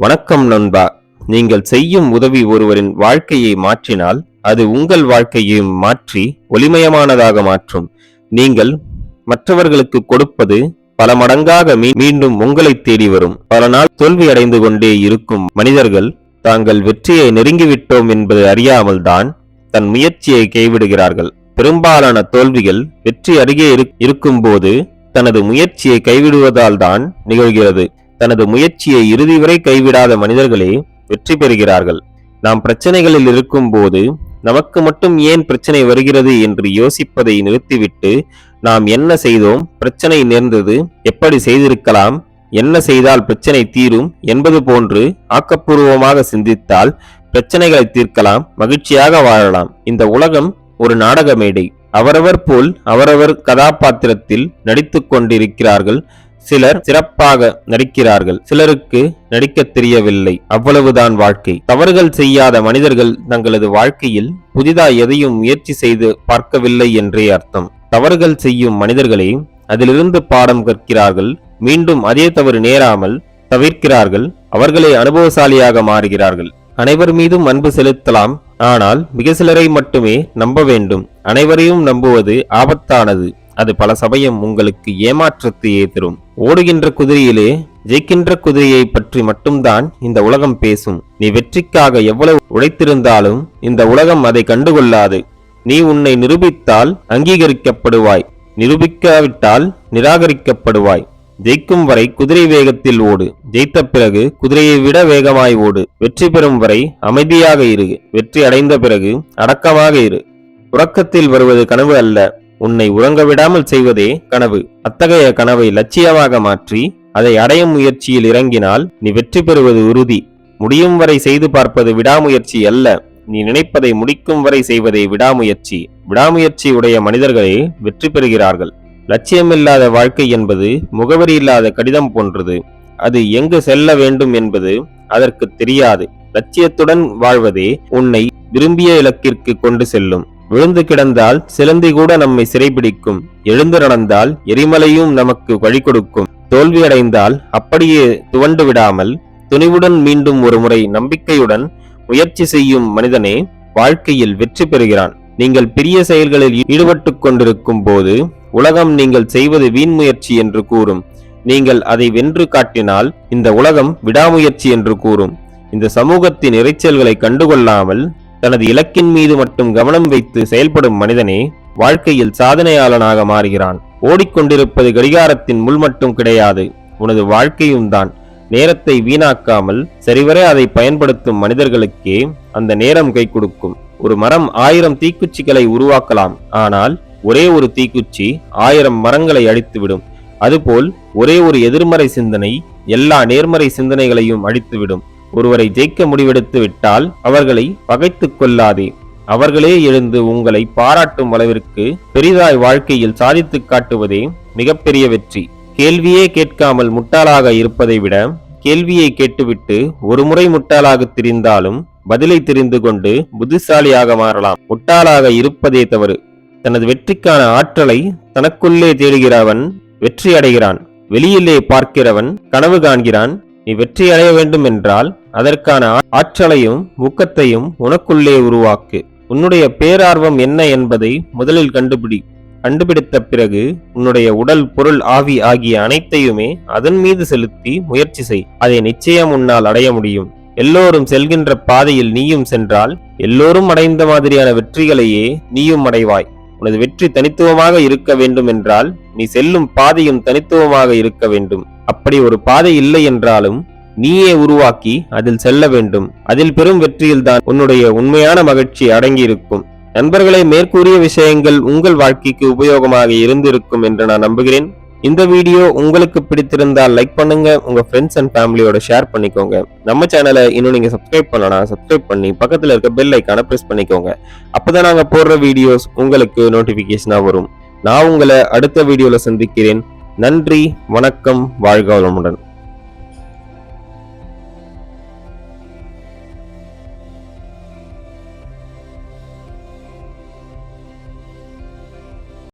வணக்கம் நண்பா. நீங்கள் செய்யும் உதவி ஒருவரின் வாழ்க்கையை மாற்றினால் அது உங்கள் வாழ்க்கையையும் மாற்றி ஒளிமயமானதாக மாற்றும். நீங்கள் மற்றவர்களுக்கு கொடுப்பது பல மடங்காக மீ- மீண்டும் உங்களை தேடி வரும். பல நாள் தோல்வி அடைந்து கொண்டே இருக்கும் மனிதர்கள் தாங்கள் வெற்றியை நெருங்கிவிட்டோம் என்பது அறியாமல் தான் தன் முயற்சியை கைவிடுகிறார்கள். பெரும்பாலான தோல்விகள் வெற்றி அருகே இரு- இருக்கும்போது தனது முயற்சியை கைவிடுவதால் தான் நிகழ்கிறது. தனது முயற்சியை இறுதி வரை கைவிடாத மனிதர்களே வெற்றி பெறுகிறார்கள். நாம் பிரச்சனைகளில் இருக்கும் போது நமக்கு மட்டும் ஏன் பிரச்சனை வருகிறது என்று யோசிப்பதை நிறுத்திவிட்டு நாம் என்ன செய்தோம்? பிரச்சனை நேர்ந்தது எப்படி செய்திருக்கலாம்? என்ன செய்தால் பிரச்சனை தீரும்? என்பது போன்று ஆக்கப்பூர்வமாக சிந்தித்தால் பிரச்சனைகளை தீர்க்கலாம் மகிழ்ச்சியாக வாழலாம். இந்த உலகம் ஒரு நாடக மேடை. அவரவர் போல் அவரவர் கதாபாத்திரத்தில் நடித்து கொண்டிருக்கிறார்கள். சிலர் சிறப்பாக நடிக்கிறார்கள் சிலருக்கு நடிக்கத் தெரியவில்லை. அவ்வளவுதான் வாழ்க்கை. தவறுகள் செய்யாத மனிதர்கள் தங்களது வாழ்க்கையில் புதிதாய் எதையும் முயற்சி செய்து பார்க்கவில்லை என்றே அர்த்தம். தவறுகள் செய்யும் மனிதர்களே அதிலிருந்து பாடம் கற்கிறார்கள் மீண்டும் அதே தவறு நேராமல் தவிர்க்கிறார்கள் அவர்களே அனுபவசாலியாக மாறுகிறார்கள். அனைவர் மீதும் அன்பு செலுத்தலாம் ஆனால் மிக சிலரை மட்டுமே நம்ப வேண்டும். அனைவரையும் நம்புவது ஆபத்தானது. அது பல சமயம் உங்களுக்கு ஏமாற்றத்தையே தரும். ஓடுகின்ற குதிரையிலே ஜெயிக்கின்ற குதிரையை பற்றி மட்டும்தான் இந்த உலகம் பேசும். நீ வெற்றிக்காக எவ்வளவு உழைத்திருந்தாலும் இந்த உலகம் அதை கண்டுகொள்ளாது. நீ உன்னை நிரூபித்தால் அங்கீகரிக்கப்படுவாய். நிரூபிக்காவிட்டால் நிராகரிக்கப்படுவாய். ஜெயிக்கும் வரை குதிரை வேகத்தில் ஓடு. ஜெயித்த பிறகு குதிரையை விட வேகமாய் ஓடு. வெற்றி பெறும் வரை அமைதியாக இரு. வெற்றி அடைந்த பிறகு அடக்கமாக இரு. உறக்கத்தில் வருவது கனவு அல்ல. உன்னை உறங்க விடாமல் செய்வதே கனவு. அத்தகைய கனவை லட்சியமாக மாற்றி அதை அடையும் முயற்சியில் இறங்கினால் நீ வெற்றி பெறுவது உறுதி. முடியும் வரை செய்து பார்ப்பது விடாமுயற்சி அல்ல. நீ நினைப்பதை முடிக்கும் வரை செய்வதே விடாமுயற்சி. விடாமுயற்சி உடைய மனிதர்களே வெற்றி பெறுகிறார்கள். லட்சியமில்லாத வாழ்க்கை என்பது முகவரி இல்லாத கடிதம் போன்றது. அது எங்கு செல்ல வேண்டும் என்பது அதற்கு தெரியாது. லட்சியத்துடன் வாழ்வதே உன்னை விரும்பிய இலக்கிற்கு கொண்டு செல்லும். விழுந்து கிடந்தால் சிலந்தி கூட நம்மை சிறைபிடிக்கும். எழுந்து நடந்தால் எரிமலையும் நமக்கு வழி கொடுக்கும். தோல்வியடைந்தால் அப்படியே துவண்டு விடாமல் துணிவுடன் மீண்டும் ஒரு முறை நம்பிக்கையுடன் முயற்சி செய்யும் மனிதனே வாழ்க்கையில் வெற்றி பெறுகிறான். நீங்கள் பெரிய செயல்களில் ஈடுபட்டு கொண்டிருக்கும் போது உலகம் நீங்கள் செய்வது வீண் முயற்சி என்று கூறும். நீங்கள் அதை வென்று காட்டினால் இந்த உலகம் விடாமுயற்சி என்று கூறும். இந்த சமூகத்தின் இறைச்சல்களை கண்டுகொள்ளாமல் தனது இலக்கின் மீது மட்டும் கவனம் வைத்து செயல்படும் மனிதனே வாழ்க்கையில் சாதனையாளனாக மாறுகிறான். ஓடிக்கொண்டிருப்பது கடிகாரத்தின் முள் மட்டும் கிடையாது உனது வாழ்க்கையும் தான். நேரத்தை வீணாக்காமல் சரிவர அதை பயன்படுத்தும் மனிதர்களுக்கே அந்த நேரம் கை கொடுக்கும். ஒரு மரம் ஆயிரம் தீக்குச்சிகளை உருவாக்கலாம் ஆனால் ஒரே ஒரு தீக்குச்சி ஆயிரம் மரங்களை அழித்துவிடும். அதுபோல் ஒரே ஒரு எதிர்மறை சிந்தனை எல்லா நேர்மறை சிந்தனைகளையும் அழித்துவிடும். ஒருவரை ஜெயிக்க முடிவெடுத்து விட்டால் அவர்களை பகைத்துக் கொள்ளாதே. அவர்களே எழுந்து உங்களை பாராட்டும் அளவிற்கு பெரிதாய் வாழ்க்கையில் சாதித்து காட்டுவதே மிகப்பெரிய வெற்றி. கேள்வியே கேட்காமல் முட்டாளாக இருப்பதை விட கேள்வியை கேட்டுவிட்டு ஒரு முறை முட்டாளாக திரிந்தாலும் பதிலை தெரிந்து கொண்டு புத்திசாலியாக மாறலாம். முட்டாளாக இருப்பதே தவறு. தனது வெற்றிக்கான ஆற்றலை தனக்குள்ளே தேடுகிறவன் வெற்றி அடைகிறான். வெளியிலே பார்க்கிறவன் கனவு காண்கிறான். நீ வெற்றி அடைய வேண்டும் என்றால் அதற்கான ஆற்றலையும் ஊக்கத்தையும் உனக்குள்ளே உருவாக்கு. உன்னுடைய பேரார்வம் என்ன என்பதை முதலில் கண்டுபிடி. கண்டுபிடித்த பிறகு உன்னுடைய உடல் பொருள் ஆவி ஆகிய அனைத்தையுமே அதன் மீது செலுத்தி முயற்சி செய். அதை நிச்சயம் உன்னால் அடைய முடியும். எல்லோரும் செல்கின்ற பாதையில் நீயும் சென்றால் எல்லோரும் அடைந்த மாதிரியான வெற்றிகளையே நீயும் அடைவாய். உனது வெற்றி தனித்துவமாக இருக்க வேண்டும் என்றால் நீ செல்லும் பாதையும் தனித்துவமாக இருக்க வேண்டும். அப்படி ஒரு பாதை இல்லை என்றாலும் நீயே உருவாக்கி அதில் செல்ல வேண்டும். அதில் பெரும் வெற்றியில்தான் உன்னுடைய உண்மையான மகிழ்ச்சி அடங்கியிருக்கும். நண்பர்களை மேற்கூறிய விஷயங்கள் உங்கள் வாழ்க்கைக்கு உபயோகமாக இருந்திருக்கும் என்று நான் நம்புகிறேன். இந்த வீடியோ உங்களுக்கு பிடித்திருந்தால் லைக் பண்ணுங்க உங்க ஃப்ரெண்ட்ஸ் அண்ட் ஃபேமிலியோட ஷேர் பண்ணிக்கோங்க. நம்ம சேனலை இன்னும் நீங்க சப்ஸ்கிரைப் பண்ணலாம் சப்ஸ்கிரைப் பண்ணி பக்கத்துல இருக்க பெல் ஐக்கான பிரஸ் பண்ணிக்கோங்க. அப்பதான் நாங்க போடுற வீடியோஸ் உங்களுக்கு நோட்டிபிகேஷனா வரும். நான் உங்களை அடுத்த வீடியோல சந்திக்கிறேன். நன்றி வணக்கம் வாழ்க வளமுடன்.